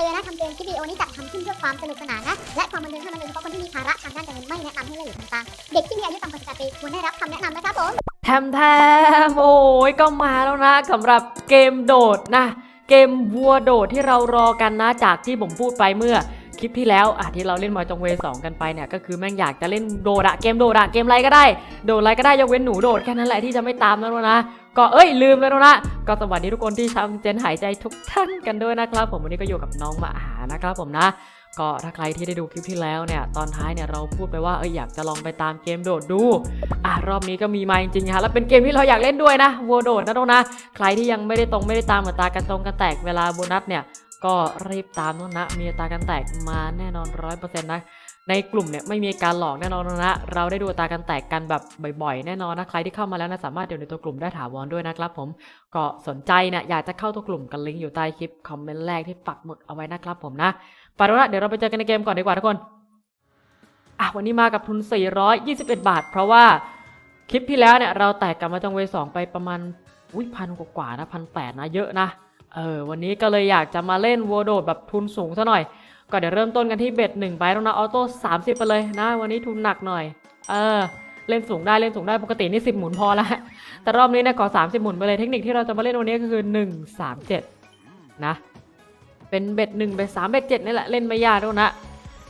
ตือนนะคำเตือนคลิปวิดีโอนี้จัดทำขึ้นเพื่อความสนุกสนานนะ และความบันเทิงเท่านั้นโดยเฉพาะคนที่มีภาระทางด้านการเงินไม่แนะนำให้เล่นหรือทำตามเด็กที่มีอายุต่ำกว่า18ปีควรได้รับคำแนะนำนะครับผมแทมแทมโอ้ยก็มาแล้วนะสำหรับเกมโดดนะ เกมวัวโดดที่เรารอกันนะจากที่ผมพูดไปเมื่อคลิปที่แล้วอะที่เราเล่นมอยจงเวสองกันไปเนี่ยก็คือแม่งอยากจะเล่นโดดอะเกมโดดอะเกมอะไรก็ได้ โดดอะไรก็ได้ยกเว้นหนูโดดแค่นั้นแหละที่จะไม่ตามนะนะ ก็เอ้ยลืมไปแล้วนะก็สวัสดีทุกคนที่ชมเจนหายใจทุกท่านกันด้วยนะครับ ผมวันนี้ก็อยู่กับน้องมาหานะครับผมนะ ก็ถ้าใครที่ได้ดูคลิปที่แล้วเนี่ยตอนท้ายเนี่ยเราพูดไปว่าเอออยากจะลองไปตามเกมโดดดูอะรอบนี้ก็มีมาจริงๆฮะแล้วเป็นเกมที่เราอยากเล่นด้วยนะวัวโดดนะทุกนะใครที่ยังไม่ได้ตรงไม่ได้ตามเหมือนตากันตรงกันแตกเวลาโบนัสเนี่ยก็รีบตามนู่นนะมีตากันแตกมาแน่นอนร้อยเปอร์เซ็นต์นะ ในกลุ่มเนี่ยไม่มีการหลอกแน่นอนนะ เราได้ดูตาการแตกกันแบบบ่อยๆ แน่นอนนะ ใครที่เข้ามาแล้วนะสามารถเดี๋ยวในตัวกลุ่มได้ถาวรด้วยนะครับผม ก็สนใจเนี่ยอยากจะเข้าตัวกลุ่มกันลิงก์อยู่ใต้คลิปคอมเมนต์แรกที่ปักหมุดเอาไว้นะครับผมนะไปแล้วนะเดี๋ยวเราไปเจอกันในเกมก่อนดีกว่าทุกคนอะวันนี้มากับทุน 421 บาท เพราะว่าคลิปที่แล้วเนี่ยเราแตกกันมาจังเวสองไปประมาณอุ้ยพันกว่านะพันแปดนะเยอะนะเออวันนี้ก็เลยอยากจะมาเล่นวัวโดดแบบทุนสูงซะหน่อย ก็เดี๋ยวเริ่มต้นกันที่เบ็ดหนึ่งไปแล้วนะออโต้สามสิบไปเลยนะ วันนี้ทุนหนักหน่อย เออ เล่นสูงได้เล่นสูงได้ปกตินี่สิบหมุนพอละแต่รอบนี้เนี่ยขอสามสิบหมุนไปเลยเทคนิคที่เราจะมาเล่นวันนี้ก็คือหนึ่งสามเจ็ดนะเป็นเบ็ดหนึ่งเบ็ดสามเบ็ดเจ็ดนี่แหละเล่นไม่ยากด้วยนะ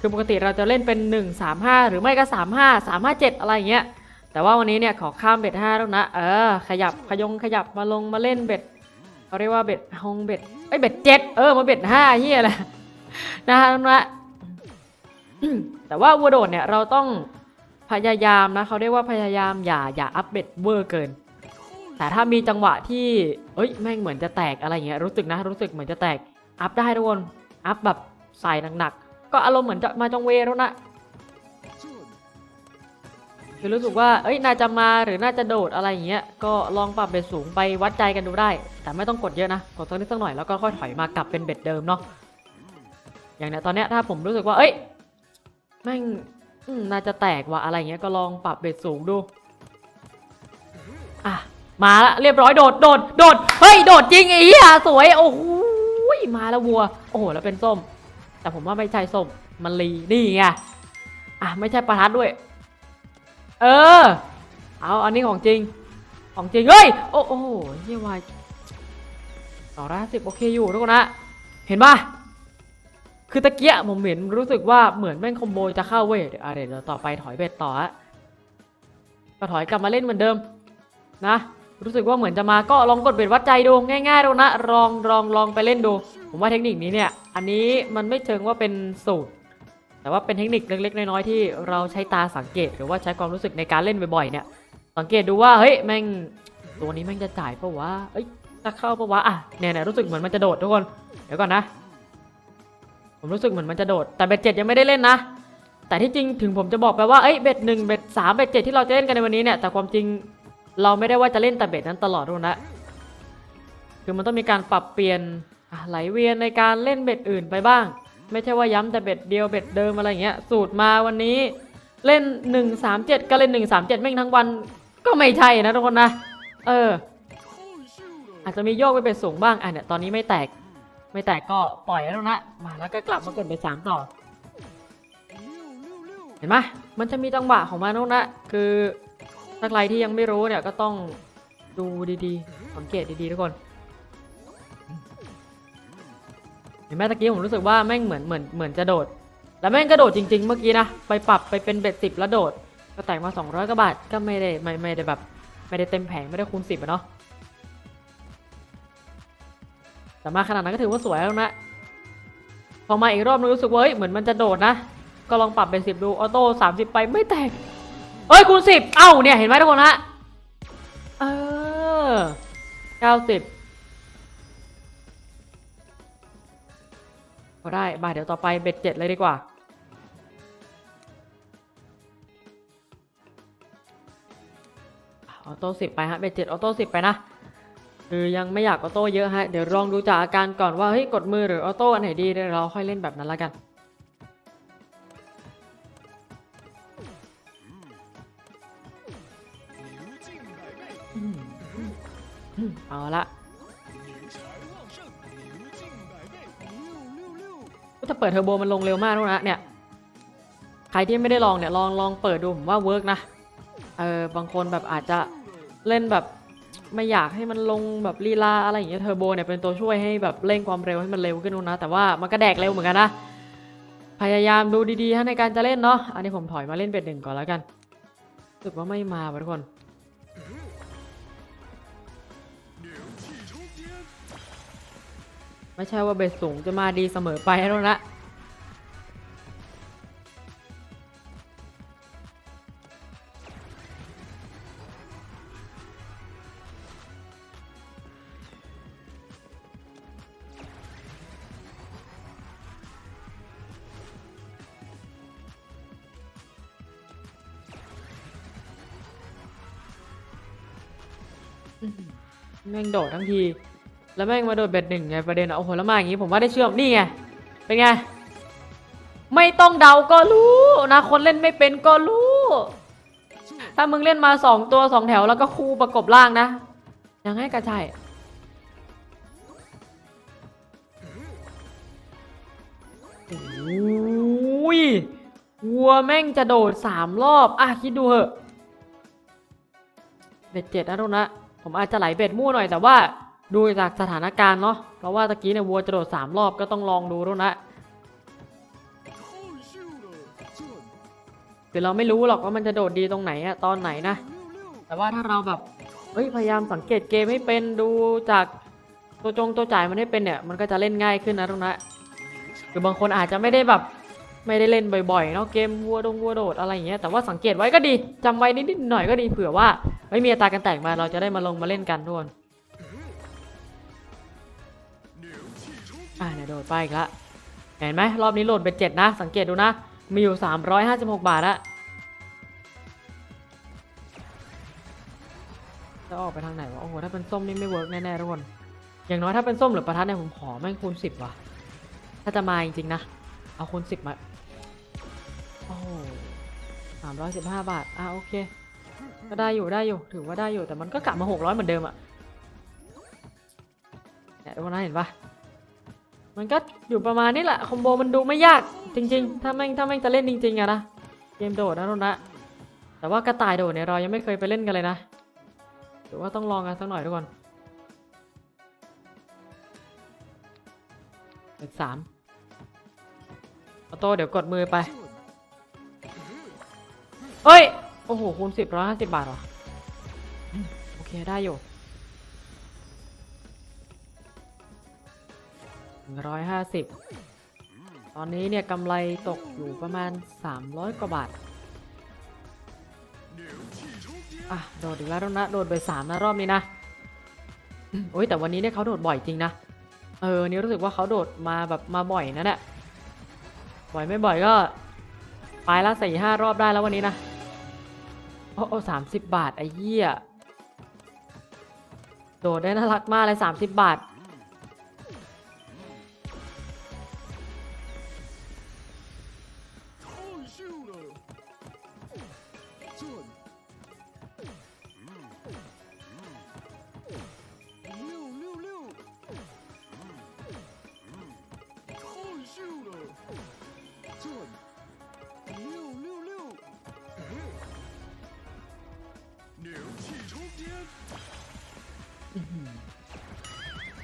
คือปกติเราจะเล่นเป็นหนึ่งสามห้าหรือไม่ก็สามห้าสามห้าเจ็ดอะไรอย่างเงี้ย แต่ว่าวันนี้เนี่ยขอข้ามเบ็ดห้าแล้วนะ เออ ขยับขยงขยับมาลงมาเล่นเบ็ดเขาเรียกว่าเบ็ดฮงเบ็ดไอเบ็ดเจ็ดเออมาเบ็ดห้าเฮียแหละ นะฮะนะแต่ว่าวัวโดดเนี่ยเราต้องพยายามนะเขาเรียกว่าพยายามอย่าอย่าอัพเบ็ดเวอร์เกิน แต่ถ้ามีจังหวะที่เอ้ยแม่งเหมือนจะแตกอะไรเงี้ยรู้สึกนะ รู้สึกเหมือนจะแตกอัพได้ทุกคนอัพแบบใส่หนักๆก็อารมณ์เหมือนจะมาจงเวแล้วนะคือรู้สึกว่า เอ้ย น่าจะมาหรือน่าจะโดดอะไรอย่างเงี้ย ก็ลองปรับเบ็ดสูงไปวัดใจกันดูได้ แต่ไม่ต้องกดเยอะนะ กดสักนิดสักหน่อยแล้วก็ค่อยถอยมากลับเป็นเบ็ดเดิมเนาะ อย่างเนี้ยตอนเนี้ยถ้าผมรู้สึกว่า เอ้ยแม่งอืมน่าจะแตกว่ะอะไรเงี้ยก็ลองปรับเบ็ดสูงดูอะมาละเรียบร้อยโดดโดดโดดเฮ้ยโดดจริงไอ้เหี้ยสวยโอ้โหมาแล้ววัว โอ้โหแล้วเป็นส้ม แต่ผมว่าไม่ใช่ส้มมันลีนี่ไงอะไม่ใช่ประทัดด้วย เออ เอาอันนี้ของจริง ของจริงเฮ้ยโอ้โหเยี่ยวายต่อร้อยสิบโอเคอยู่ทุกคนนะเห็นป่ะ คือตะเกียผมเห็นรู้สึกว่าเหมือนแม่งคอมโบจะเข้าเว้ยเดี๋ยวอะเดี๋ยวต่อไปถอยเบ็ดต่อฮะก็ถอยกลับมาเล่นเหมือนเดิมนะ รู้สึกว่าเหมือนจะมาก็ลองกดเบ็ดวัดใจดูง่ายๆดูนะลองลองลองไปเล่นดู ผมว่าเทคนิคนี้เนี่ยอันนี้มันไม่เชิงว่าเป็นสูตร แต่ว่าเป็นเทคนิคเล็กๆน้อยๆที่เราใช้ตาสังเกต หรือว่าใช้ความรู้สึกในการเล่นบ่อยๆเนี่ย สังเกตดูว่าเฮ้ยแม่งตัวนี้แม่งจะจ่ายปะวะเอ้ยจะเข้าปะวะอะเนี่ยเนี่ยรู้สึกเหมือนมันจะโดดทุกคนเดี๋ยวก่อนนะ ผมรู้สึกเหมือนมันจะโดด แต่เบ็ดเจ็ดยังไม่ได้เล่นนะ แต่ที่จริงถึงผมจะบอกไปว่า เอ้ย เบ็ดหนึ่งเบ็ดสามเบ็ดเจ็ดที่เราจะเล่นกันในวันนี้เนี่ย แต่ความจริงเราไม่ได้ว่าจะเล่นแต่เบ็ดนั้นตลอดทุกนนะ คือมันต้องมีการปรับเปลี่ยนไหลเวียนในการเล่นเบ็ดอื่นไปบ้าง ไม่ใช่ว่าย้ำแต่เบ็ดเดียวเบ็ดเดิมอะไรอย่างเงี้ย สูตรมาวันนี้เล่น 1 3 7 ก็เล่น 1 3 7 แม่งทั้งวันก็ไม่ใช่นะทุกคนนะ เออ อาจจะมีโยกไปเบ็ดสูงบ้างอะเนี่ยตอนนี้ไม่แตก ไม่แตกก็ปล่อยแล้วนะมาแล้วก็กลับมากดไปสามต่อ เห็นไหมมันจะมีจังหวะของมันนะนะคือถ้าใครที่ยังไม่รู้เนี่ยก็ต้องดูดีๆ สังเกตดีๆทุกคนเห็นไหมตะกี้ผมรู้สึกว่าแม่งเหมือนเหมือนเหมือนจะโดด แล้วแม่งก็โดดจริง ๆ เมื่อกี้นะไปปรับไปเป็นเบ็ดสิบแล้วโดด ก็แตกมา 200กว่าบาทก็ไม่ได้ไม่ไม่ได้แบบ ไม่ได้เต็มแผงไม่ได้คูณสิบอะเนาะ แต่มาขนาดนั้นก็ถือว่าสวยแล้วนะ พอมาอีกรอบนึงรู้สึกว่าเฮ้ยเหมือนมันจะโดดนะ ก็ลองปรับเป็นสิบดู ออโต้สามสิบไปไม่แตก เอ้ยคูณสิบเอ้าเนี่ยเห็นไหมทุกคนฮะ เออเก้าสิบก็ได้ มาเดี๋ยวต่อไปเบ็ดเจ็ดเลยดีกว่าออโต้สิบไปฮะเบ็ดเจ็ดออโต้สิบไปนะ คือยังไม่อยากออโต้เยอะฮะ เดี๋ยวลองดูจากอาการก่อนว่าเฮ้ยกดมือหรือออโต้อันไหนดีเดี๋ยวเราค่อยเล่นแบบนั้นละกันเอาละถ้าเปิดเทอร์โบมันลงเร็วมากทุกนะเนี่ย ใครที่ไม่ได้ลองเนี่ยลองลองเปิดดูผมว่าเวิร์กนะ เออบางคนแบบอาจจะเล่นแบบ ไม่อยากให้มันลงแบบลีลาอะไรอย่างเงี้ยเทอร์โบเนี่ยเป็นตัวช่วยให้แบบเร่งความเร็วให้มันเร็วขึ้นนะ แต่ว่ามันก็แดกเร็วเหมือนกันนะ พยายามดูดีๆฮะในการจะเล่นเนาะ อันนี้ผมถอยมาเล่นเบ็ดหนึ่งก่อนแล้วกันรู้สึกว่าไม่มาทุกคนไม่ใช่ว่าเบ็ดสูงจะมาดีเสมอไปแล้วนะ แม่งโดดทั้งที แล้วแม่งมาโดดเบ็ดหนึ่งไงประเด็นอะโอ้โหแล้วมาอย่างงี้ผมว่าได้เชื่อมนี่ไง เป็นไง ไม่ต้องเดาก็รู้นะคนเล่นไม่เป็นก็รู้ ถ้ามึงเล่นมาสองตัวสองแถวแล้วก็คู่ประกบล่างนะ ยังไงก็ใช่โอ้ยวัวแม่งจะโดดสามรอบ อะ คิดดูเหอะเบ็ดเจ็ดนะทุกนะ ผมอาจจะไหลเบ็ดมั่วหน่อยแต่ว่าดูจากสถานการณ์เนาะเพราะว่าตะกี้เนี่ยวัวจะโดดสามรอบก็ต้องลองดูทุกนะคือเราไม่รู้หรอกว่ามันจะโดดดีตรงไหนอะตอนไหนนะ แต่ว่าถ้าเราแบบเฮ้ยพยายามสังเกตเกมให้เป็นดูจากตัวจงตัวจ่ายมันให้เป็นเนี่ยมันก็จะเล่นง่ายขึ้นนะทุกนะคือบางคนอาจจะไม่ได้แบบ ไม่ได้เล่นบ่อยๆเนาะเกมวัวดงวัวโดดอะไรอย่างเงี้ยแต่ว่าสังเกตไว้ก็ดีจำไว้นิดๆหน่อยก็ดีเผื่อว่าไม่มีอัตาการแตกมาเราจะได้มาลงมาเล่นกันทุกคนอ่าเนี่ยโดดไปอีกละเห็นไหมรอบนี้โหลดไปเจ็ดนะ สังเกตดูนะ มีอยู่ 356 บาทอะจะออกไปทางไหนวะโอ้โหถ้าเป็นส้มนี่ไม่เวิร์กแน่ๆทุกคนอย่างน้อยถ้าเป็นส้มหรือประทัดเนี่ยผมขอแม่งคูณ10ว่ะ ถ้าจะมาจริงๆนะ เอาคูณ10มา โอ้โหสามร้อยสิบห้าบาท อะโอเค ก็ได้อยู่ได้อยู่ ถือว่าได้อยู่ แต่มันก็กลับมา600เหมือนเดิมอะเนี่ยทุกคนนะเห็นปะมันก็อยู่ประมาณนี้แหละ คอมโบมันดูไม่ยาก จริง ๆ ถ้าแม่งถ้าแม่งจะเล่นจริงๆอะนะ เกมโดดนะทุนนะ แต่ว่ากระต่ายโดดเนี่ยเรายังไม่เคยไปเล่นกันเลยนะหรือว่าต้องลองกันสักหน่อยทุกคนเลขสามออโต้เดี๋ยวกดมือไป เฮ้ย โอ้โห คูณสิบร้อยห้าสิบบาทเหรอ โอเค ได้อยู่ร้อยห้าสิบตอนนี้เนี่ยกำไรตกอยู่ประมาณ300กว่าบาท อะ โดดอีกแล้วนะ โดดไปสามนะรอบนี้นะอืมโอ้ยแต่วันนี้เนี่ยเขาโดดบ่อยจริงนะ เออ นี่รู้สึกว่าเขาโดดมาแบบมาบ่อยนะเนี่ยบ่อยไม่บ่อยก็ไปละสี่ห้ารอบได้แล้ววันนี้นะ โอ้โอ้สามสิบบาทไอ้เหี้ย โดดได้น่ารักมากเลยสามสิบบาท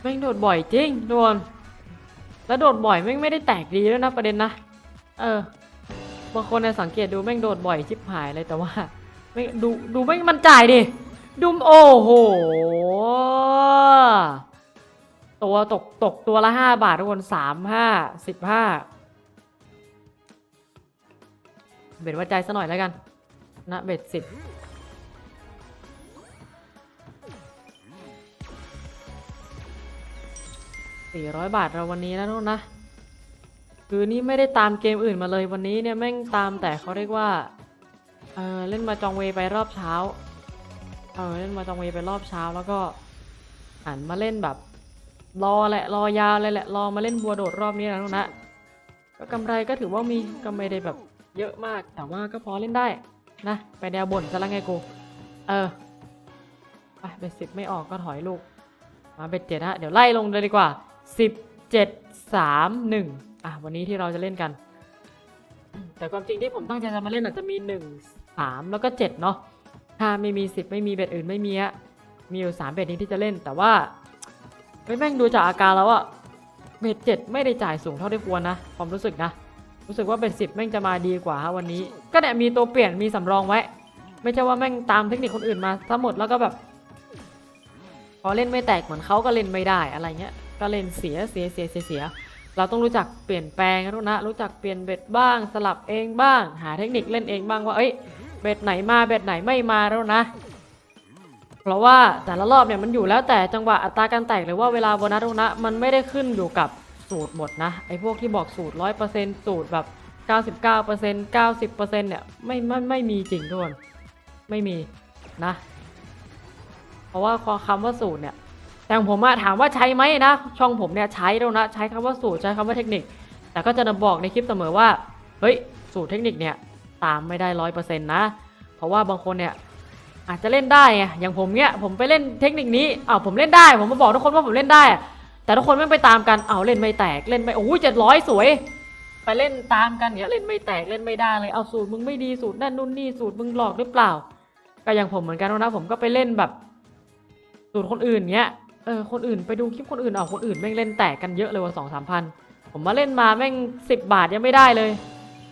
แม่งโดดบ่อยจริงโดน แล้วโดดบ่อยแม่งไม่ได้แตกดีด้วยนะประเด็นนะ เออ บางคนเนี่ยสังเกตดูแม่งโดดบ่อยชิบหายเลยแต่ว่าไม่ดูดูแม่งมันจ่ายดิดูโอ้โห ตัวตกตกตัวละห้าบาททุกคนสามห้าสิบห้าเบ็ดว่าใจซะหน่อยแล้วกัน นะเบ็ดสิบ 400 บาทเราวันนี้นะทุกคนะ คือนี่ไม่ได้ตามเกมอื่นมาเลยวันนี้เนี่ยแม่งตามแต่เขาเรียกว่าเออเล่นมาจองเวไปรอบเช้าเออเล่นมาจองเวไปรอบเช้าแล้วก็หันมาเล่นแบบ รอแหละรอยาวเลยแหละรอมาเล่นบัวโดดรอบนี้นะทุกคนะก็กำไรก็ถือว่ามีก็ไม่ได้แบบเยอะมากแต่ว่าก็พอเล่นได้นะไปแนวบ่นซะล้วไงกูเออไปเบ็ดสิบไม่ออกก็ถอยลูกมาเบ็ดเจ็ดฮะเดี๋ยวไล่ลงเลยดีกว่า สิบเจ็ดสามหนึ่งอะวันนี้ที่เราจะเล่นกัน แต่ความจริงที่ผมตั้งใจจะมาเล่นอาจจะมีหนึ่งสามแล้วก็เจ็ดเนาะถ้าไม่มีสิบไม่มีเบ็ดอื่นไม่มีอะมีอยู่สามเบ็ดนี้ที่จะเล่น แต่ว่าไม่แม่งดูจากอาการแล้วอะเบ็ดเจ็ดไม่ได้จ่ายสูงเท่าที่ควรนะความรู้สึกนะ รู้สึกว่าเบ็ดสิบแม่งจะมาดีกว่าฮะวันนี้ ก็เนี่ยมีตัวเปลี่ยนมีสำรองไว้ ไม่ใช่ว่าแม่งตามเทคนิคคนอื่นมาทั้งหมดแล้วก็แบบ พอเล่นไม่แตกเหมือนเขาก็เล่นไม่ได้อะไรเงี้ย ก็เล่นเสียเสียเสียเสียเสีย เราต้องรู้จักเปลี่ยนแปลงนะทุกนะ รู้จักเปลี่ยนเบ็ดบ้าง สลับเองบ้าง หาเทคนิคเล่นเองบ้างว่าเอ้ยเบ็ดไหนมาเบ็ดไหนไม่มาแล้วนะ เพราะว่าแต่ละรอบเนี่ยมันอยู่แล้วแต่จังหวะอัตราการแตกหรือว่าเวลาโบนัสทุกนะ มันไม่ได้ขึ้นอยู่กับสูตรหมดนะไอ้พวกที่บอกสูตร100%สูตรแบบ99% 90%เนี่ยไม่ไม่ไม่มีจริงทุกคนไม่มีนะ เพราะว่าคำว่าสูตรเนี่ย แต่ของผมอะถามว่าใช้ไหมนะ ช่องผมเนี่ยใช้แล้วนะ ใช้คำว่าสูตรใช้คำว่าเทคนิค แต่ก็จะบอกในคลิปเสมอว่า เฮ้ย สูตรเทคนิคเนี่ยตามไม่ได้ร้อยเปอร์เซ็นต์นะ เพราะว่าบางคนเนี่ยอาจจะเล่นได้ไงอย่างผมเนี่ยผมไปเล่นเทคนิคนี้อ้าวผมเล่นได้ ผมมาบอกทุกคนว่าผมเล่นได้ แต่ทุกคนไม่ไปตามกันเอาวเล่นไม่แตกเล่นไม่โอ้ยเจ็ดร้อยสวย ไปเล่นตามกันเนี่ยเล่นไม่แตกเล่นไม่ได้เลยเอาสูตรมึงไม่ดีสูตรนั่นนู่นนี่สูตรมึงหลอกหรือเปล่า ก็อย่างผมเหมือนกันนะผมก็ไปเล่นแบบ สูตรคนอื่นเนี้ย เออคนอื่นไปดูคลิปคนอื่นเอาคนอื่นแม่งเล่นแตกกันเยอะเลยว่าสองสามพันผมมาเล่นมาแม่งสิบบาทยังไม่ได้เลย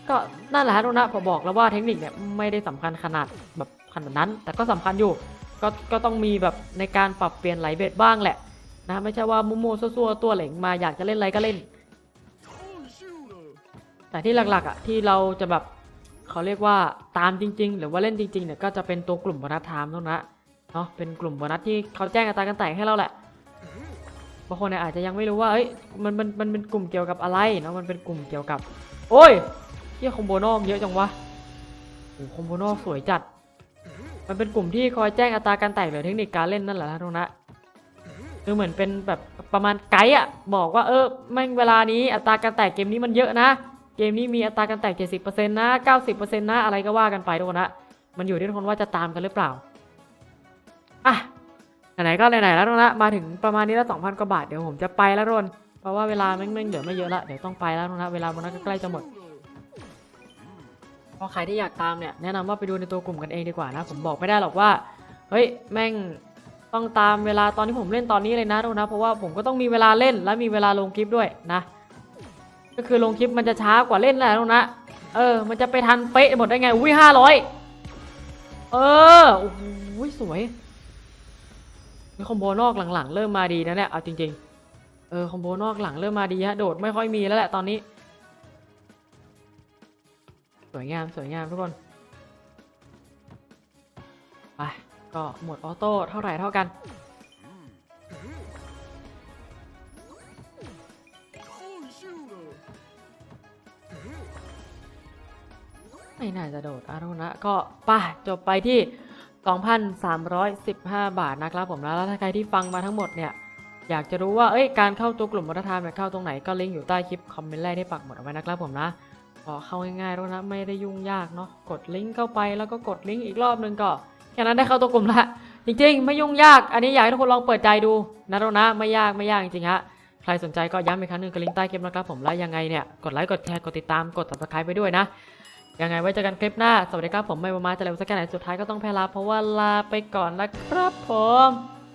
ก็นั่นแหละฮะทุกนะผมบอกแล้วว่าเทคนิคเนี่ยไม่ได้สำคัญขนาดแบบขนาดนั้น แต่ก็สำคัญอยู่ก็ก็ต้องมีแบบในการปรับเปลี่ยนไหลเบ็ดบ้างแหละนะไม่ใช่ว่ามุโมซัวตัวเหล่งมาอยากจะเล่นอะไรก็เล่น แต่ที่หลักๆอะที่เราจะแบบเขาเรียกว่าตามจริง ๆ หรือว่าเล่นจริงๆเนี่ยก็จะเป็นตัวกลุ่มโบนัสไทม์เท่านั้นเนาะเป็นกลุ่มโบนัสที่เขาแจ้งอัตราการแตกให้เราแหละ บางคนเนี่ยอาจจะยังไม่รู้ว่าเอ้ยมันมันมันเป็นกลุ่มเกี่ยวกับอะไรเนาะมันเป็นกลุ่มเกี่ยวกับ โอ้ยเฮียคอมโบนอกเยอะจังวะโอ้คอมโบนอกสวยจัด มันเป็นกลุ่มที่คอยแจ้งอัตราการแตกหรือเทคนิคการเล่นนั่นแหละนะทุกนะคือเหมือนเป็นแบบประมาณไกด์อะบอกว่าเออแม่งเวลานี้อัตราการแตกเกมนี้มันเยอะนะ เกมนี้มีอัตราการแตก 70%นะ 90%นะอะไรก็ว่ากันไปทุกคนนะมันอยู่ที่ทุกคนว่าจะตามกันหรือเปล่าอะ ไหนๆก็ไหนๆแล้วนะมาถึงประมาณนี้แล้ว2,000กว่าบาทเดี๋ยวผมจะไปแล้วทุนเพราะว่าเวลาแม่งๆเหลือไม่เยอะละเดี๋ยวต้องไปแล้วนะเวลามันก็ใกล้จะหมดพราะใครที่อยากตามเนี่ยแนะนำว่าไปดูในตัวกลุ่มกันเองดีกว่านะผมบอกไม่ได้หรอกว่าเฮ้ยแม่งต้องตามเวลาตอนที่ผมเล่นตอนนี้เลยนะทุกนะ เพราะว่าผมก็ต้องมีเวลาเล่นและมีเวลาลงคลิปด้วยนะ ก็คือลงคลิปมันจะช้ากว่าเล่นแหละทุกนะ เออ มันจะไปทันเป๊ะหมดได้ไง อุ้ยห้าร้อยเออโอ้โหสวย คอมโบนอกหลังๆ เริ่มมาดีนะเนี่ยเอาจริงๆ เออคอมโบนอกหลังเริ่มมาดีฮะโดดไม่ค่อยมีแล้วแหละตอนนี้ สวยงามสวยงามทุกคนไปก็หมดออโต้เท่าไหร่เท่ากันไม่น่าจะโดดอารุนะก็ไป่ะจบไปที่ 2,315 บาทนะครับผมนะแล้วถ้าใครที่ฟังมาทั้งหมดเนี่ยอยากจะรู้ว่าเอ้ยการเข้าตัวกลุ่มวัฒนธรรมเนี่ยเข้าตรงไหนก็ลิงก์อยู่ใต้คลิปคอมเมนต์แรกที่ปักหมดเอาไว้นะครับผมนะพอเข้าง่ายๆแล้วนะไม่ได้ยุ่งยากเนาะกดลิงก์เข้าไปแล้วก็กดลิงก์อีกรอบนึงก็แค่นั้นได้เข้าตัวกลุ่มละจริงๆ ไม่ยุ่งยาก อันนี้อยากให้ทุกคนลองเปิดใจดูนะเรานะไม่ยากไม่ยากจริงๆฮะใครสนใจก็ย้ำอีกครั้งหนึงกับลิงก์ใต้คลิปนะครับผมแล้วยังไงเนี่ยกดไลค์กดแชร์กดติดตามกด subscribe ไปด้วยนะ ยังไงไว้เจอกันคลิปหน้า สวัสดีครับผมไม่ประมาณจะเร็วสักแค่ไหนสุดท้ายก็ต้องแพ้ลาเพราะว่าลาไปก่อนนะครับผม